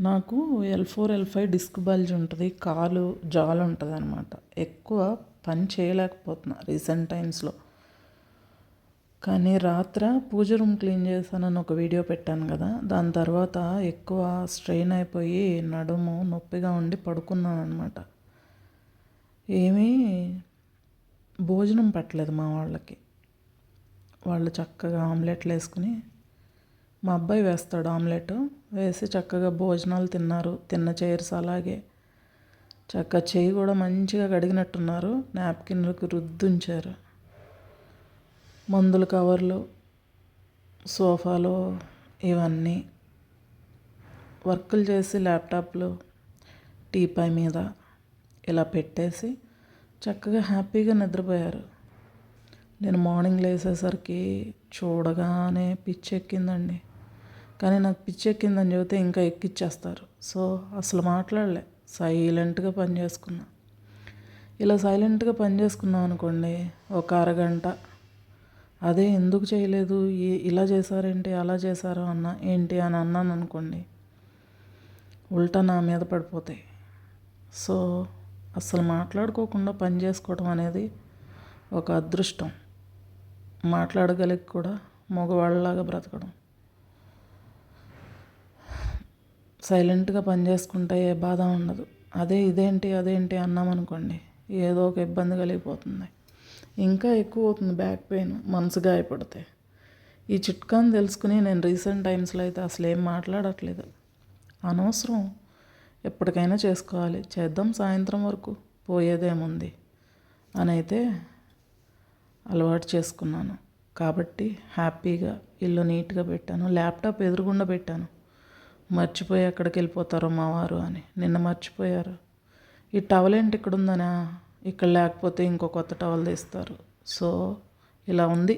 నాకు L four L five disc bulge ఉంటుంది కాలు జాలు ఉంటుంది అనమాట ఎక్కువ పని చేయలేకపోతున్నా రీసెంట్ టైమ్స్లో. కానీ రాత్ర పూజ రూమ్ క్లీన్ చేశానని ఒక వీడియో పెట్టాను కదా దాని తర్వాత ఎక్కువ స్ట్రెయిన్ అయిపోయి నడుము నొప్పిగా ఉండి పడుకున్నాను అనమాట ఏమీ భోజనం పెట్టలేదు మా వాళ్ళకి. వాళ్ళు చక్కగా ఆమ్లెట్లు వేసుకుని మా అబ్బాయి వేస్తాడు ఆమ్లెట్. వేసి చక్కగా భోజనాలు తిన్నారు. తిన్న చైర్స్ అలాగే. చక్కగా చేయి కూడా మంచిగా కడిగినట్టున్నారు. నాప్కిన్లకు రుద్దుంచారు. మందుల కవర్లు సోఫాలు ఇవన్నీ వర్కులు చేసి ల్యాప్టాప్లు టీపాయ్ మీద ఇలా పెట్టేసి చక్కగా హ్యాపీగా నిద్రపోయారు. నేను మార్నింగ్ లేసేసరికి చూడగానే పిచ్చెక్కిందండి. కానీ నాకు పిచ్చి ఎక్కిందని చెబితే ఇంకా ఎక్కిచ్చేస్తారు. సో అసలు మాట్లాడలే. సైలెంట్గా పని చేసుకున్నా. ఇలా సైలెంట్గా పని చేసుకున్నాం అనుకోండి ఒక అరగంట. అదే ఎందుకు చేయలేదు? ఇలా చేశారేంటి? అలా చేశారు? అన్న ఏంటి అని అన్నాను అనుకోండి ఉల్టా నా మీద పడిపోతాయి. సో అసలు మాట్లాడుకోకుండా పని చేసుకోవడం అనేది ఒక అదృష్టం. మాట్లాడగలిగి కూడా మగవాళ్ళలాగా బ్రతకడం. సైలెంట్గా పని చేసుకుంటే ఏ బాధ ఉండదు. అదే ఇదేంటి అదేంటి అన్నామనుకోండి ఏదో ఒక ఇబ్బంది కలిగిపోతుంది. ఇంకా ఎక్కువ అవుతుంది బ్యాక్ పెయిన్ మనసు గాయపడితే. ఈ చిట్కాను తెలుసుకుని నేను రీసెంట్ టైమ్స్లో అయితే అసలు ఏం మాట్లాడట్లేదు. అనవసరం. ఎప్పటికైనా చేసుకోవాలి. చేద్దాం సాయంత్రం వరకు. పోయేదేముంది? అని అయితే అలవాటు చేసుకున్నాను. కాబట్టి హ్యాపీగా ఇల్లు నీట్గా పెట్టాను. ల్యాప్టాప్ ఎదురుగుండా పెట్టాను. మర్చిపోయి ఎక్కడికి వెళ్ళిపోతారో మా వారు అని. నిన్న మర్చిపోయారు. ఈ టవల్ ఏంటి ఇక్కడ ఉందనా? ఇక్కడ లేకపోతే ఇంకో కొత్త టవల్ తీస్తారు. సో ఇలా ఉంది.